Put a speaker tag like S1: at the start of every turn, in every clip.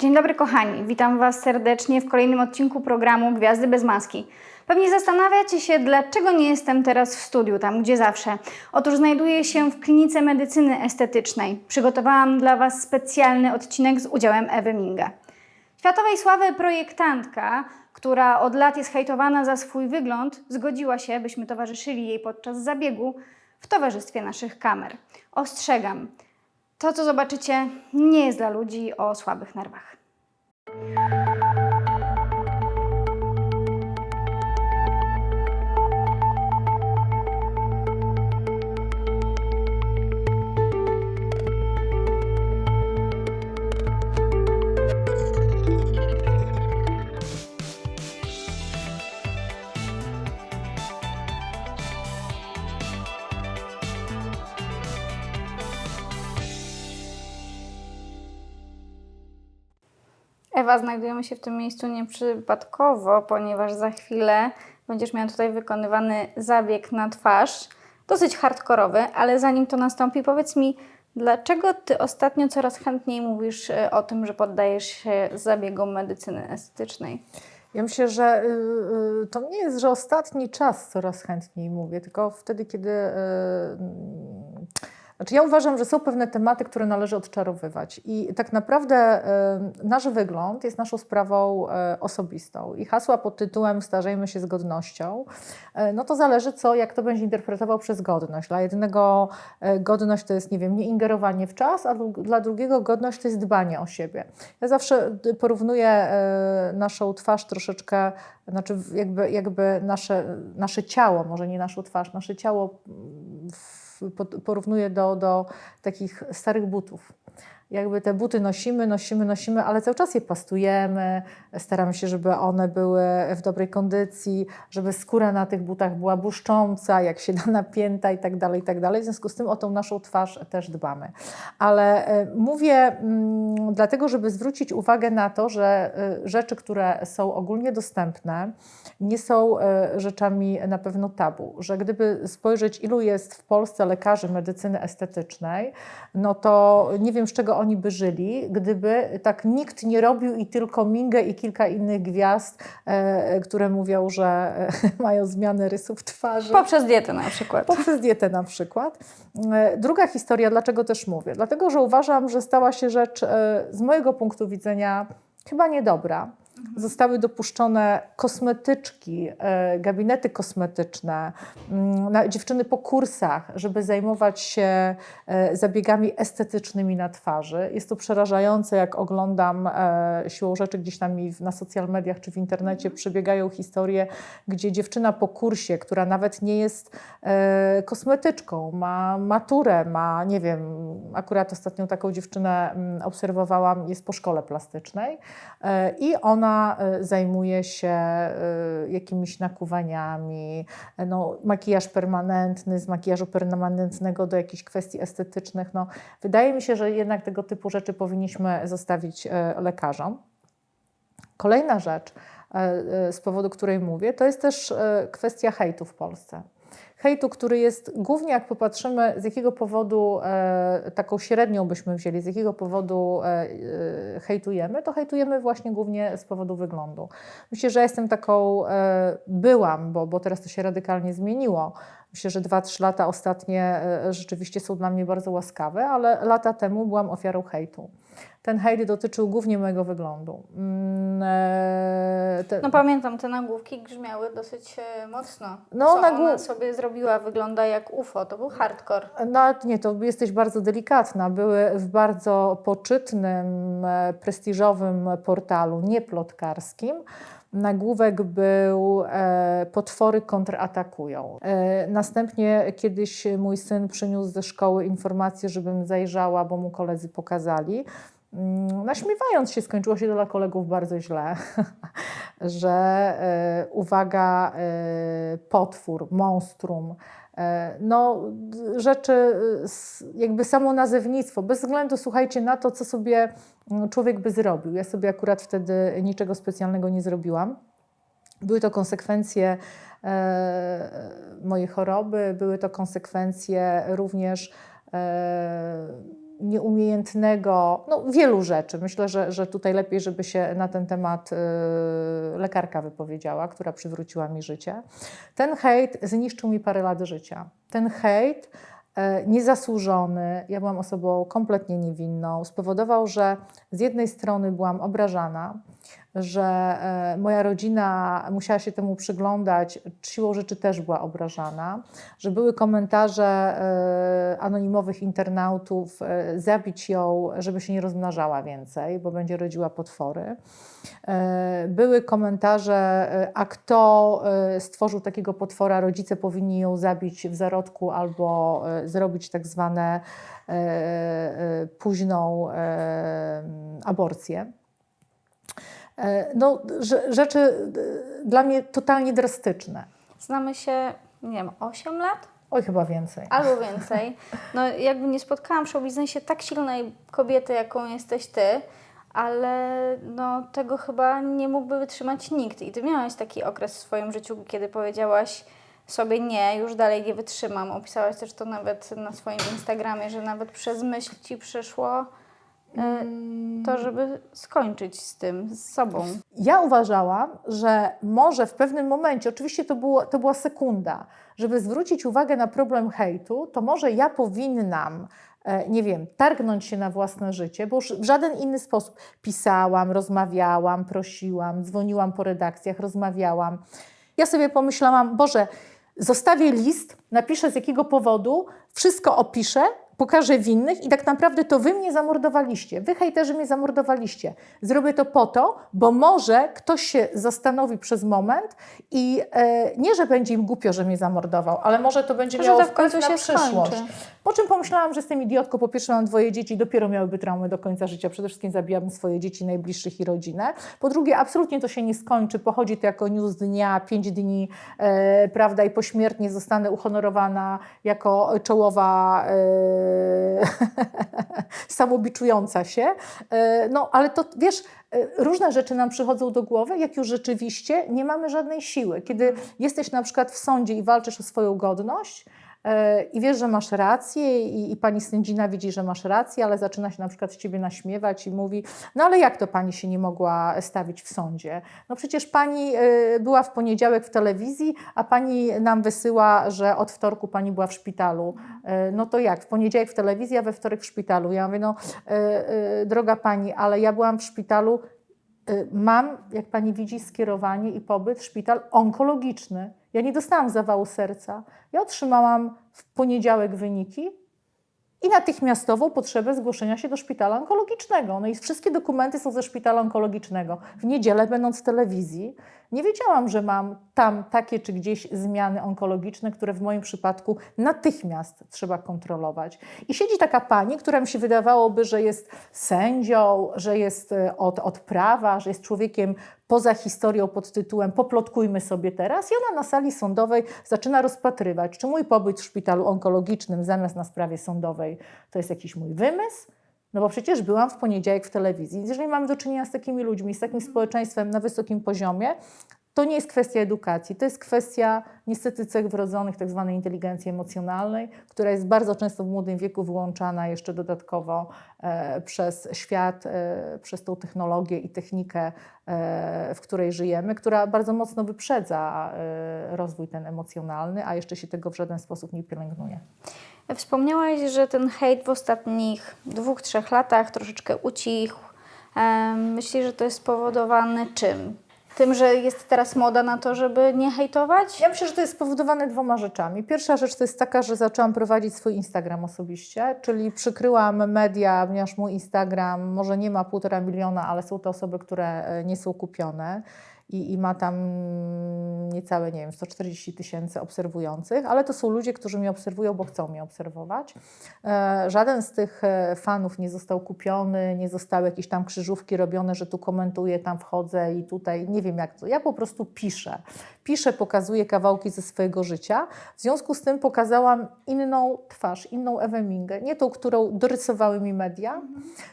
S1: Dzień dobry kochani, witam Was serdecznie w kolejnym odcinku programu Gwiazdy bez maski. Pewnie zastanawiacie się, dlaczego nie jestem teraz w studiu, tam gdzie zawsze. Otóż znajduję się w klinice medycyny estetycznej. Przygotowałam dla Was specjalny odcinek z udziałem Ewy Minga. Światowej sławy projektantka, która od lat jest hejtowana za swój wygląd, zgodziła się, byśmy towarzyszyli jej podczas zabiegu w towarzystwie naszych kamer. Ostrzegam, to co zobaczycie nie jest dla ludzi o słabych nerwach. Ewa, znajdujemy się w tym miejscu nieprzypadkowo, ponieważ za chwilę będziesz miała tutaj wykonywany zabieg na twarz. Dosyć hardkorowy, ale zanim to nastąpi, powiedz mi, dlaczego ty ostatnio coraz chętniej mówisz e, o tym, że poddajesz się zabiegom medycyny estetycznej?
S2: Ja myślę, że y, y, to nie jest, że ostatni czas coraz chętniej mówię, tylko wtedy, kiedy. Znaczy, ja uważam, że są pewne tematy, które należy odczarowywać. I tak naprawdę y, nasz wygląd jest naszą sprawą y, osobistą. I hasła pod tytułem Starzejmy się z godnością, y, no to zależy, co, jak to będzie interpretował przez godność. Dla jednego y, godność to jest, nie wiem, nie ingerowanie w czas, a dla drugiego godność to jest dbanie o siebie. Ja zawsze y, porównuję e, naszą twarz troszeczkę, znaczy jakby, jakby nasze, nasze ciało, może nie naszą twarz, nasze ciało mm, w, porównuję do, do takich starych butów. Jakby te buty nosimy, nosimy, nosimy, ale cały czas je pastujemy, staramy się, żeby one były w dobrej kondycji, żeby skóra na tych butach była błyszcząca, jak się da napięta i tak dalej, i tak dalej. W związku z tym o tą naszą twarz też dbamy. Ale e, mówię mm, dlatego, żeby zwrócić uwagę na to, że e, rzeczy, które są ogólnie dostępne, nie są e, rzeczami na pewno tabu. Że gdyby spojrzeć, ilu jest w Polsce lekarzy medycyny estetycznej, no to nie wiem, z czego oni by żyli, gdyby tak nikt nie robił i tylko Mingę i kilka innych gwiazd, e, które mówią, że e, mają zmianę rysów twarzy.
S1: Poprzez dietę na przykład.
S2: Poprzez dietę na przykład. E, Druga historia, dlaczego też mówię? Dlatego, że uważam, że stała się rzecz z mojego punktu widzenia chyba niedobra. Zostały dopuszczone kosmetyczki, e, gabinety kosmetyczne, mm, na, dziewczyny po kursach, żeby zajmować się e, zabiegami estetycznymi na twarzy. Jest to przerażające, jak oglądam e, siłą rzeczy gdzieś tam na social mediach czy w internecie przebiegają historie, gdzie dziewczyna po kursie, która nawet nie jest kosmetyczką, ma maturę, ma, nie wiem, akurat ostatnią taką dziewczynę mm, obserwowałam, jest po szkole plastycznej i ona e, zajmuje się e, jakimiś nakuwaniami, e, no, makijaż permanentny, z makijażu permanentnego do jakichś kwestii estetycznych. No, wydaje mi się, że jednak tego typu rzeczy powinniśmy zostawić lekarzom. Kolejna rzecz, z powodu której mówię, to jest też kwestia hejtu w Polsce. Hejtu, który jest głównie, jak popatrzymy, z jakiego powodu e, taką średnią byśmy wzięli, z jakiego powodu e, e, hejtujemy, to hejtujemy właśnie głównie z powodu wyglądu. Myślę, że jestem taką, e, byłam, bo, bo teraz to się radykalnie zmieniło. Myślę, że 2-3 lata ostatnie e, rzeczywiście są dla mnie bardzo łaskawe, ale lata temu byłam ofiarą hejtu. Ten hejt dotyczył głównie mojego wyglądu. Mm, e, te-
S1: No pamiętam, te nagłówki grzmiały dosyć e, mocno.
S2: No,
S1: Co ona sobie zrobiła, wygląda jak UFO, to był hardcore.
S2: No nie, to jesteś bardzo delikatna. Były w bardzo poczytnym, prestiżowym portalu, nie plotkarskim. Nagłówek był e, Potwory kontratakują. E, następnie kiedyś mój syn przyniósł ze szkoły informację, żebym zajrzała, bo mu koledzy pokazali. Mm, Naśmiewając się, skończyło się to dla kolegów bardzo źle, że e, uwaga, e, potwór, monstrum, No, d- rzeczy, y, jakby samo nazewnictwo, bez względu, słuchajcie, na to, co sobie mm, człowiek by zrobił. Ja sobie akurat wtedy niczego specjalnego nie zrobiłam. Były to konsekwencje e, mojej choroby, były to konsekwencje również e, nieumiejętnego, no wielu rzeczy. Myślę, że, że tutaj lepiej, żeby się na ten temat y, lekarka wypowiedziała, która przywróciła mi życie. Ten hejt zniszczył mi parę lat życia. Ten hejt e, niezasłużony, ja byłam osobą kompletnie niewinną, spowodował, że z jednej strony byłam obrażana, że e, moja rodzina musiała się temu przyglądać, siłą rzeczy też była obrażana, że były komentarze anonimowych internautów, e, zabić ją, żeby się nie rozmnażała więcej, bo będzie rodziła potwory. E, Były komentarze, e, a kto stworzył takiego potwora, rodzice powinni ją zabić w zarodku albo zrobić tak zwane późną aborcję. No, rze- rzeczy dla mnie totalnie drastyczne.
S1: Znamy się, nie wiem, 8 lat?
S2: Oj, chyba więcej.
S1: Albo więcej. No jakby nie spotkałam w show biznesie tak silnej kobiety, jaką jesteś ty, ale no tego chyba nie mógłby wytrzymać nikt. I ty miałaś taki okres w swoim życiu, kiedy powiedziałaś sobie nie, już dalej nie wytrzymam. Opisałaś też to nawet na swoim Instagramie, że nawet przez myśl ci przyszło to, żeby skończyć z tym, z sobą.
S2: Ja uważałam, że może w pewnym momencie, oczywiście to, było, to była sekunda, żeby zwrócić uwagę na problem hejtu, to może ja powinnam, e, nie wiem, targnąć się na własne życie, bo już w żaden inny sposób pisałam, rozmawiałam, prosiłam, dzwoniłam po redakcjach, rozmawiałam. Ja sobie pomyślałam, Boże, zostawię list, napiszę z jakiego powodu, wszystko opiszę, pokażę winnych i tak naprawdę to wy mnie zamordowaliście, wy hejterzy mnie zamordowaliście. Zrobię to po to, bo może ktoś się zastanowi przez moment i e, nie, że będzie im głupio, że mnie zamordował, ale może to będzie miało
S1: to w
S2: wpływ
S1: końcu
S2: na
S1: się
S2: przyszłość.
S1: skończy.
S2: Po czym pomyślałam, że jestem idiotką, po pierwsze mam dwoje dzieci, dopiero miałyby traumy do końca życia. Przede wszystkim zabijałabym swoje dzieci najbliższych i rodzinę. Po drugie, absolutnie to się nie skończy, pochodzi to jako news dnia, pięć dni, e, prawda, i pośmiertnie zostanę uhonorowana jako czołowa e, samobiczująca się. E, no, ale to, wiesz, e, różne rzeczy nam przychodzą do głowy, jak już rzeczywiście nie mamy żadnej siły. Kiedy jesteś na przykład w sądzie i walczysz o swoją godność, i wiesz, że masz rację i, i pani sędzina widzi, że masz rację, ale zaczyna się na przykład z ciebie naśmiewać i mówi, no ale jak to pani się nie mogła stawić w sądzie? No przecież pani e, była w poniedziałek w telewizji, a pani nam wysyła, że od wtorku pani była w szpitalu. E, No to jak? W poniedziałek w telewizji, a we wtorek w szpitalu. Ja mówię, no e, e, droga pani, ale ja byłam w szpitalu Mam, jak pani widzi, skierowanie i pobyt w szpital onkologiczny. Ja nie dostałam zawału serca. Ja otrzymałam w poniedziałek wyniki i natychmiastową potrzebę zgłoszenia się do szpitala onkologicznego. No i wszystkie dokumenty są ze szpitala onkologicznego. W niedzielę, będąc w telewizji, nie wiedziałam, że mam tam takie czy gdzieś zmiany onkologiczne, które w moim przypadku natychmiast trzeba kontrolować. I siedzi taka pani, która mi się wydawałoby, że jest sędzią, że jest e, od, od prawa, że jest człowiekiem poza historią pod tytułem Poplotkujmy sobie teraz. I ona na sali sądowej zaczyna rozpatrywać, czy mój pobyt w szpitalu onkologicznym zamiast na sprawie sądowej to jest jakiś mój wymysł. No bo przecież byłam w poniedziałek w telewizji. Jeżeli mamy do czynienia z takimi ludźmi, z takim społeczeństwem na wysokim poziomie, to nie jest kwestia edukacji, to jest kwestia niestety cech wrodzonych, tak zwanej inteligencji emocjonalnej, która jest bardzo często w młodym wieku wyłączana jeszcze dodatkowo e, przez świat, e, przez tą technologię i technikę, e, w której żyjemy, która bardzo mocno wyprzedza e, rozwój ten emocjonalny, a jeszcze się tego w żaden sposób nie pielęgnuje.
S1: Wspomniałaś, że ten hejt w ostatnich dwóch, trzech latach troszeczkę ucichł. Myślisz, że to jest spowodowane czym? Tym, że jest teraz moda na to, żeby nie hejtować?
S2: Ja myślę, że to jest spowodowane dwoma rzeczami. Pierwsza rzecz to jest taka, że zaczęłam prowadzić swój Instagram osobiście, czyli przykryłam media, ponieważ mój Instagram może nie ma półtora miliona, ale są to osoby, które e, nie są kupione. I, I ma tam niecałe, nie wiem, 140 tysięcy obserwujących, ale to są ludzie, którzy mnie obserwują, bo chcą mnie obserwować. E, żaden z tych e, fanów nie został kupiony, nie zostały jakieś tam krzyżówki robione, że tu komentuję, tam wchodzę i tutaj nie wiem jak to. Ja po prostu piszę. Piszę, pokazuję kawałki ze swojego życia. W związku z tym pokazałam inną twarz, inną Ewę Mingę, nie tą, którą dorysowały mi media,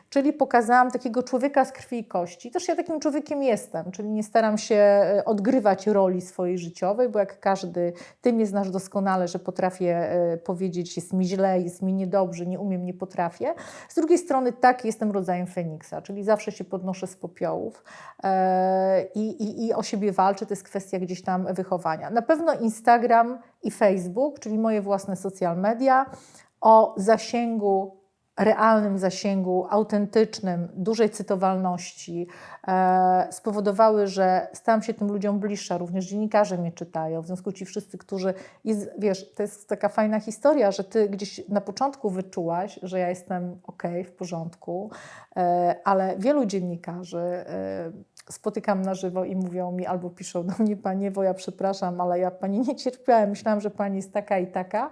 S2: czyli pokazałam takiego człowieka z krwi i kości. Też ja takim człowiekiem jestem, czyli nie staram się się e, odgrywać roli swojej życiowej, bo jak każdy, ty mnie znasz doskonale, że potrafię e, powiedzieć, jest mi źle, jest mi niedobrze, nie umiem, nie potrafię. Z drugiej strony, tak, jestem rodzajem Feniksa, czyli zawsze się podnoszę z popiołów e, i, i, i o siebie walczę. To jest kwestia gdzieś tam wychowania. Na pewno Instagram i Facebook, czyli moje własne social media, o zasięgu realnym zasięgu, autentycznym, dużej cytowalności e, spowodowały, że stałam się tym ludziom bliższa. Również dziennikarze mnie czytają. W związku ci wszyscy, którzy. Jest, wiesz, to jest taka fajna historia, że ty gdzieś na początku wyczułaś, że ja jestem ok, w porządku, e, ale wielu dziennikarzy e, spotykam na żywo i mówią mi albo piszą do mnie, Pani Ewo, ja przepraszam, ale ja Pani nie cierpiałem, myślałam, że Pani jest taka i taka,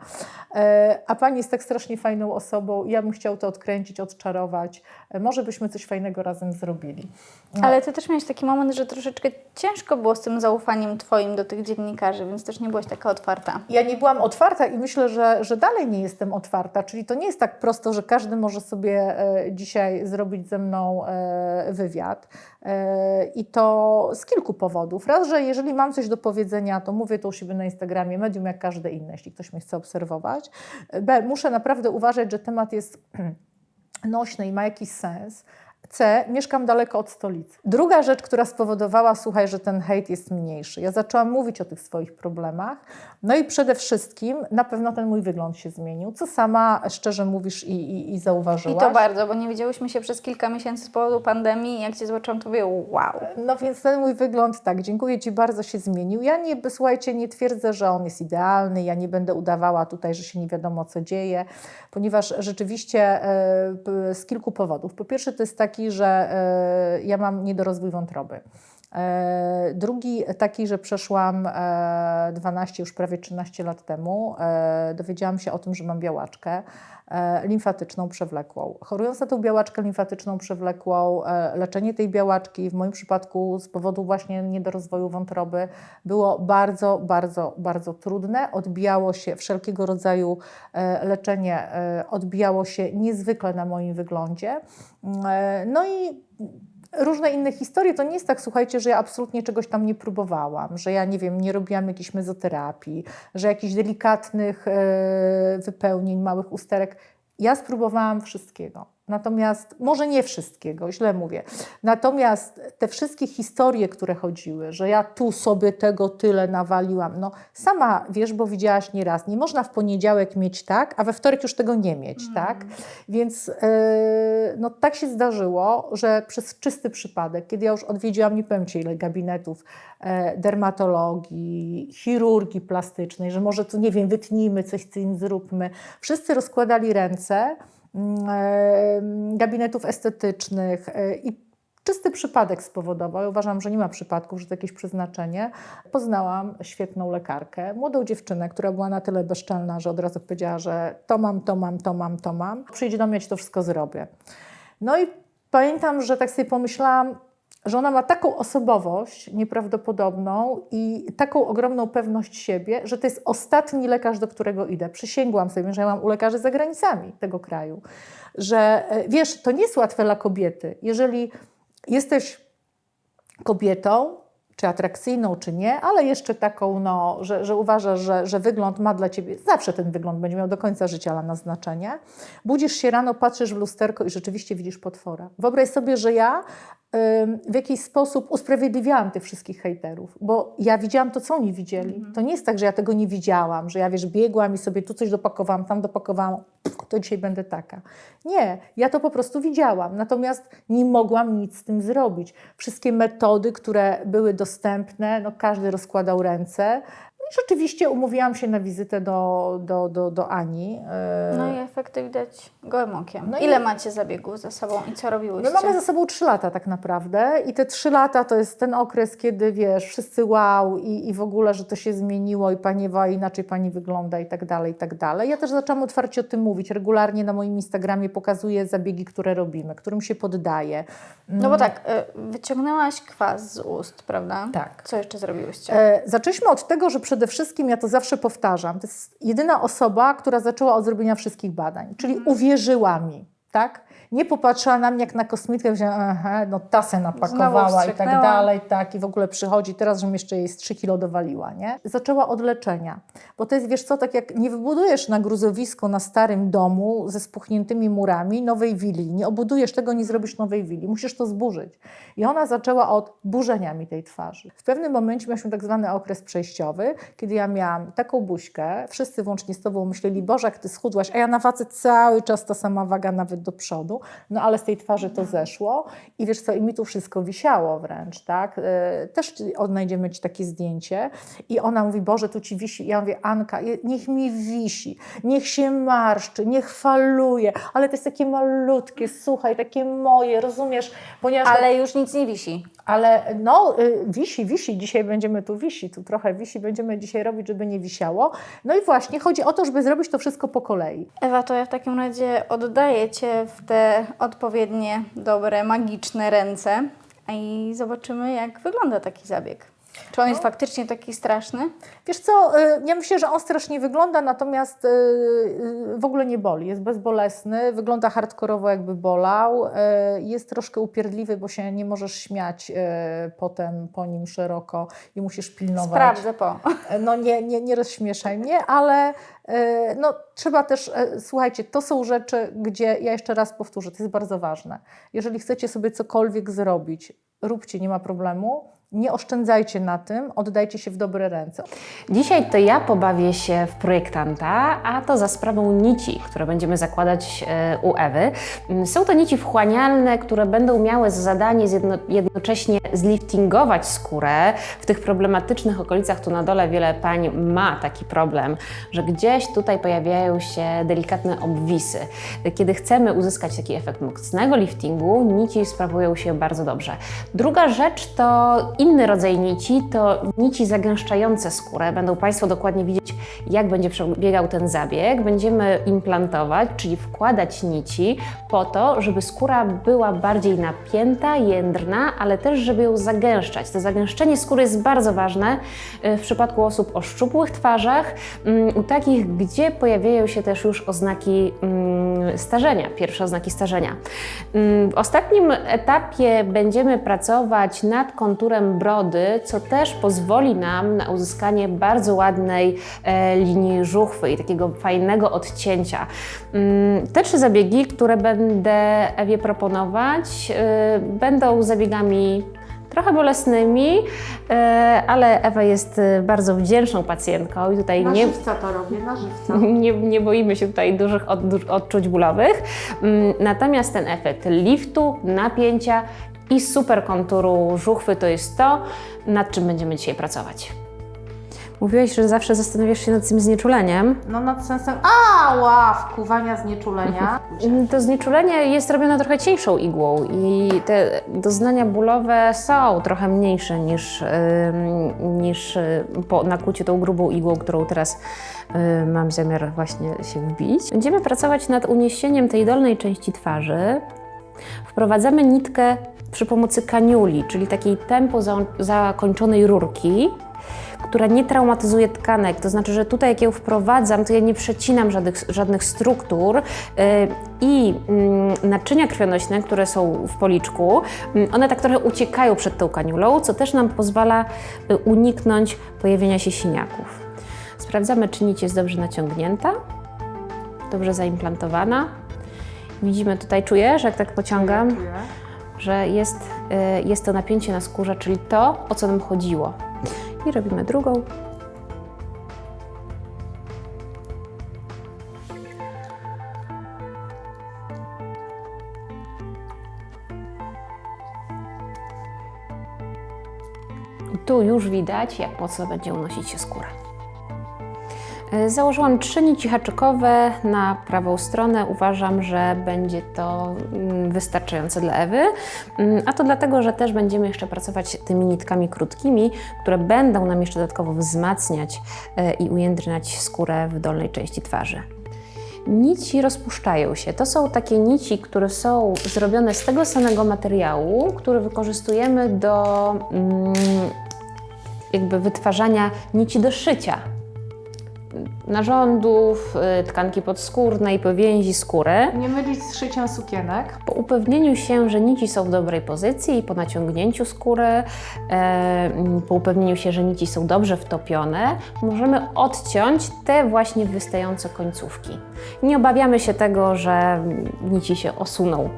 S2: e, a Pani jest tak strasznie fajną osobą, ja bym chciał to odkręcić, odczarować, e, może byśmy coś fajnego razem zrobili. No.
S1: Ale ty też miałeś taki moment, że troszeczkę ciężko było z tym zaufaniem twoim do tych dziennikarzy, więc też nie byłaś taka otwarta.
S2: Ja nie byłam otwarta i myślę, że, że dalej nie jestem otwarta. Czyli to nie jest tak prosto, że każdy może sobie e, dzisiaj zrobić ze mną wywiad. I to z kilku powodów. Raz, że jeżeli mam coś do powiedzenia, to mówię to u siebie na Instagramie, medium jak każde inne, jeśli ktoś mnie chce obserwować. B, muszę naprawdę uważać, że temat jest nośny i ma jakiś sens. C. Mieszkam daleko od stolicy. Druga rzecz, która spowodowała, słuchaj, że ten hejt jest mniejszy. Ja zaczęłam mówić o tych swoich problemach. No i przede wszystkim na pewno ten mój wygląd się zmienił, co sama szczerze mówisz i, i, i
S1: I
S2: zauważyłaś.
S1: to bardzo, bo nie widziałyśmy się przez kilka miesięcy z powodu pandemii. Jak cię zobaczyłam, to mówię, wow.
S2: No więc ten mój wygląd, tak, dziękuję Ci bardzo, się zmienił. Ja nie, słuchajcie, nie twierdzę, że on jest idealny, ja nie będę udawała tutaj, że się nie wiadomo co dzieje, ponieważ rzeczywiście e, z kilku powodów. Po pierwsze to jest taki, że e, ja mam niedorozwój wątroby. E, Drugi taki, że przeszłam e, 12, już prawie 13 lat temu, e, dowiedziałam się o tym, że mam białaczkę e, limfatyczną przewlekłą. Chorując na tą białaczkę limfatyczną przewlekłą, e, leczenie tej białaczki w moim przypadku z powodu właśnie niedorozwoju wątroby było bardzo, bardzo, bardzo trudne. Odbijało się wszelkiego rodzaju e, leczenie, e, odbijało się niezwykle na moim wyglądzie. E, No i różne inne historie. To nie jest tak, słuchajcie, że ja absolutnie czegoś tam nie próbowałam, że ja nie wiem, nie robiłam jakiejś mezoterapii, że jakichś delikatnych e, wypełnień, małych usterek. Ja spróbowałam wszystkiego. Natomiast, może nie wszystkiego, źle mówię. Natomiast te wszystkie historie, które chodziły, że ja tu sobie tego tyle nawaliłam, no sama wiesz, bo widziałaś nieraz, nie można w poniedziałek mieć tak, a we wtorek już tego nie mieć, tak? Więc yy, no tak się zdarzyło, że przez czysty przypadek, kiedy ja już odwiedziłam, nie powiem Ci ile gabinetów e, dermatologii, chirurgii plastycznej, że może tu, nie wiem, wytnijmy coś, z tym zróbmy. Wszyscy rozkładali ręce, mm, gabinetów estetycznych e, i czysty przypadek spowodował, uważam, że nie ma przypadków, że to jakieś przeznaczenie, poznałam świetną lekarkę, młodą dziewczynę, która była na tyle bezczelna, że od razu powiedziała, że to mam, to mam, to mam, to mam. Przyjdź do mnie, ja ci to wszystko zrobię. No i pamiętam, że tak sobie pomyślałam, że ona ma taką osobowość nieprawdopodobną i taką ogromną pewność siebie, że to jest ostatni lekarz, do którego idę. Przysięgłam sobie, że ja mam u lekarzy za granicami tego kraju. Że e, wiesz, to nie jest łatwe dla kobiety. Jeżeli jesteś kobietą, czy atrakcyjną, czy nie, ale jeszcze taką, no, że, że uważasz, że, że wygląd ma dla ciebie, zawsze ten wygląd będzie miał do końca życia nas znaczenie. Budzisz się rano, patrzysz w lusterko i rzeczywiście widzisz potwora. Wyobraź sobie, że ja w jakiś sposób usprawiedliwiałam tych wszystkich hejterów, bo ja widziałam to, co oni widzieli. To nie jest tak, że ja tego nie widziałam, że ja wiesz, biegłam i sobie tu coś dopakowałam, tam dopakowałam, to dzisiaj będę taka. Nie, ja to po prostu widziałam, natomiast nie mogłam nic z tym zrobić. Wszystkie metody, które były dostępne, no każdy rozkładał ręce. No i rzeczywiście umówiłam się na wizytę do, do, do, do Ani. Yy,
S1: No i efekty widać gołym okiem.
S2: No i-
S1: Ile macie zabiegów za sobą i co robiłyście?
S2: My mamy za sobą trzy lata tak naprawdę i te trzy lata to jest ten okres, kiedy wiesz, wszyscy wow i, i w ogóle, że to się zmieniło i pani Ewa inaczej pani wygląda i tak dalej, i tak dalej. Ja też zaczęłam otwarcie o tym mówić. Regularnie na moim Instagramie pokazuję zabiegi, które robimy, którym się poddaję.
S1: No bo tak, y, wyciągnęłaś kwas z ust, prawda?
S2: Tak.
S1: Co jeszcze zrobiłyście?
S2: E, Zaczęliśmy od tego, że przede wszystkim, ja to zawsze powtarzam, to jest jedyna osoba, która zaczęła od zrobienia wszystkich badań, czyli uwierzyła mi. tak? Nie popatrzyła na mnie jak na kosmitkę, wzięła, aha, no tasę napakowała i tak dalej, tak, i w ogóle przychodzi. Teraz, żebym jeszcze jej z 3 kilo dowaliła, nie? Zaczęła od leczenia, bo to jest, wiesz co, tak jak nie wybudujesz na gruzowisko na starym domu ze spuchniętymi murami nowej willi, nie obudujesz tego, nie zrobisz nowej willi, musisz to zburzyć. I ona zaczęła od burzenia mi tej twarzy. W pewnym momencie mieliśmy tak zwany okres przejściowy, kiedy ja miałam taką buźkę, wszyscy włącznie z tobą myśleli, Boże, jak ty schudłaś, a ja na wadze cały czas ta sama waga nawet do przodu, no ale z tej twarzy to zeszło i wiesz co, i mi tu wszystko wisiało wręcz, tak? E, Też odnajdziemy ci takie zdjęcie i ona mówi, Boże, tu ci wisi. Ja mówię, Anka, niech mi wisi, niech się marszczy, niech faluje, ale to jest takie malutkie, słuchaj, takie moje, rozumiesz? Ponieważ
S1: Ale już nic nie wisi.
S2: ale no, y, wisi, wisi, dzisiaj będziemy tu wisi, tu trochę wisi, będziemy dzisiaj robić, żeby nie wisiało. No i właśnie, chodzi o to, żeby zrobić to wszystko po kolei.
S1: Ewa, to ja w takim razie oddaję Cię w te odpowiednie, dobre, magiczne ręce i zobaczymy, jak wygląda taki zabieg. Czy on jest faktycznie taki straszny?
S2: Wiesz co, y, ja myślę, że on strasznie wygląda, natomiast y, y, w ogóle nie boli, jest bezbolesny, wygląda hardkorowo jakby bolał, jest troszkę upierdliwy, bo się nie możesz śmiać potem po nim szeroko i musisz pilnować.
S1: Sprawdzę po.
S2: No nie, nie, nie rozśmieszaj mnie, ale no, trzeba też, słuchajcie, to są rzeczy, gdzie, ja jeszcze raz powtórzę, to jest bardzo ważne. Jeżeli chcecie sobie cokolwiek zrobić, róbcie, nie ma problemu, nie oszczędzajcie na tym, oddajcie się w dobre ręce.
S3: Dzisiaj to ja pobawię się w projektanta, a to za sprawą nici, które będziemy zakładać e, u Ewy. Mm, Są to nici wchłanialne, które będą miały za zadanie jednocześnie zliftingować skórę. W tych problematycznych okolicach tu na dole wiele pań ma taki problem, że gdzieś tutaj pojawiają się delikatne obwisy. Kiedy chcemy uzyskać taki efekt mocnego liftingu, nici sprawują się bardzo dobrze. Druga rzecz to inny rodzaj nici, to nici zagęszczające skórę. Będą Państwo dokładnie widzieć, jak będzie przebiegał ten zabieg. Będziemy implantować, czyli wkładać nici po to, żeby skóra była bardziej napięta, jędrna, ale też, żeby ją zagęszczać. To zagęszczenie skóry jest bardzo ważne y, w przypadku osób o szczupłych twarzach, mm, u takich, gdzie pojawiają się też już oznaki mm, starzenia, pierwsze oznaki starzenia. Mm, W ostatnim etapie będziemy pracować nad konturem brody, co też pozwoli nam na uzyskanie bardzo ładnej e, linii żuchwy i takiego fajnego odcięcia. Mm, Te trzy zabiegi, które będę Ewie proponować, e, będą zabiegami trochę bolesnymi, e, ale Ewa jest bardzo wdzięczną pacjentką i tutaj nie,
S2: to robię, na żywca.
S3: nie, nie boimy się tutaj dużych od, odczuć bólowych. Mm, Natomiast ten efekt liftu, napięcia i super konturu żuchwy to jest to, nad czym będziemy dzisiaj pracować. Mówiłeś, że zawsze zastanawiasz się nad tym znieczuleniem.
S2: No nad sensem, ała, wkuwania znieczulenia.
S3: Mm, To znieczulenie jest robione trochę cieńszą igłą i te doznania bólowe są trochę mniejsze niż, niż y, po nakłuciu tą grubą igłą, którą teraz y, mam zamiar właśnie się wbić. Będziemy pracować nad uniesieniem tej dolnej części twarzy. Wprowadzamy nitkę przy pomocy kaniuli, czyli takiej tempo za, zakończonej rurki, która nie traumatyzuje tkanek. To znaczy, że tutaj jak ją wprowadzam, to ja nie przecinam żadnych, żadnych struktur yy, i mm, naczynia krwionośne, które są w policzku, mm, one tak trochę uciekają przed tą kaniulą, co też nam pozwala y, uniknąć pojawienia się siniaków. Sprawdzamy, czy nić jest dobrze naciągnięta, dobrze zaimplantowana. Widzimy tutaj, czujesz, jak tak pociągam, że jest, y, jest to napięcie na skórze, czyli to, o co nam chodziło. I robimy drugą. Tu już widać, jak mocno będzie unosić się skóra. E, Założyłam trzy nici haczykowe na prawą stronę. Uważam, że będzie to mm, wystarczające dla Ewy. Mm, A to dlatego, że też będziemy jeszcze pracować tymi nitkami krótkimi, które będą nam jeszcze dodatkowo wzmacniać e, i ujędrniać skórę w dolnej części twarzy. Nici rozpuszczają się. To są takie nici, które są zrobione z tego samego materiału, który wykorzystujemy do mm, jakby wytwarzania nici do szycia narządów, y, tkanki podskórnej, powięzi skóry.
S2: Nie mylić z szyciem sukienek.
S3: Po upewnieniu się, że nici są w dobrej pozycji i po naciągnięciu skóry, e, po upewnieniu się, że nici są dobrze wtopione, możemy odciąć te właśnie wystające końcówki. Nie obawiamy się tego, że nici się osuną.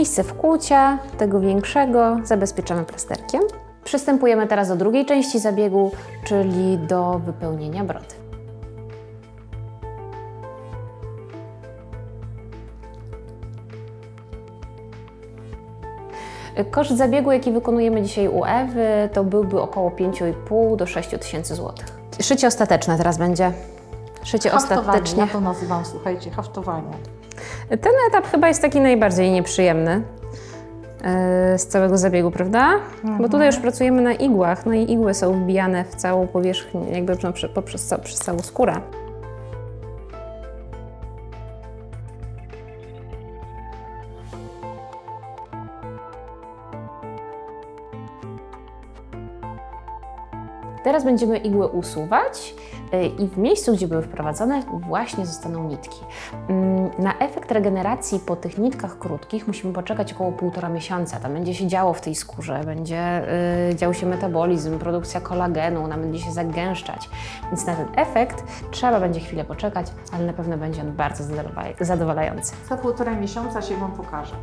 S3: Miejsce wkłucia, tego większego, zabezpieczamy plasterkiem. Przystępujemy teraz do drugiej części zabiegu, czyli do wypełnienia brody. Koszt zabiegu, jaki wykonujemy dzisiaj u Ewy, to byłby około 5,5 do 6 tysięcy złotych. Szycie ostateczne teraz będzie. Szycie
S2: Haftowanie,
S3: ostatecznie.
S2: ja to nazywam, słuchajcie, haftowanie.
S3: Ten etap chyba jest taki najbardziej nieprzyjemny e, z całego zabiegu, prawda? Bo tutaj już pracujemy na igłach, no i igły są wbijane w całą powierzchnię, jakby no, poprzez, ca- przez całą skórę. Teraz będziemy igły usuwać y, i w miejscu, gdzie były wprowadzone, właśnie zostaną nitki. Mm, Na efekt regeneracji po tych nitkach krótkich musimy poczekać około półtora miesiąca. Tam będzie się działo w tej skórze, będzie y, dział się metabolizm, produkcja kolagenu, ona będzie się zagęszczać. Więc na ten efekt trzeba będzie chwilę poczekać, ale na pewno będzie on bardzo zadowa- zadowalający.
S2: Za półtora miesiąca się Wam pokażę.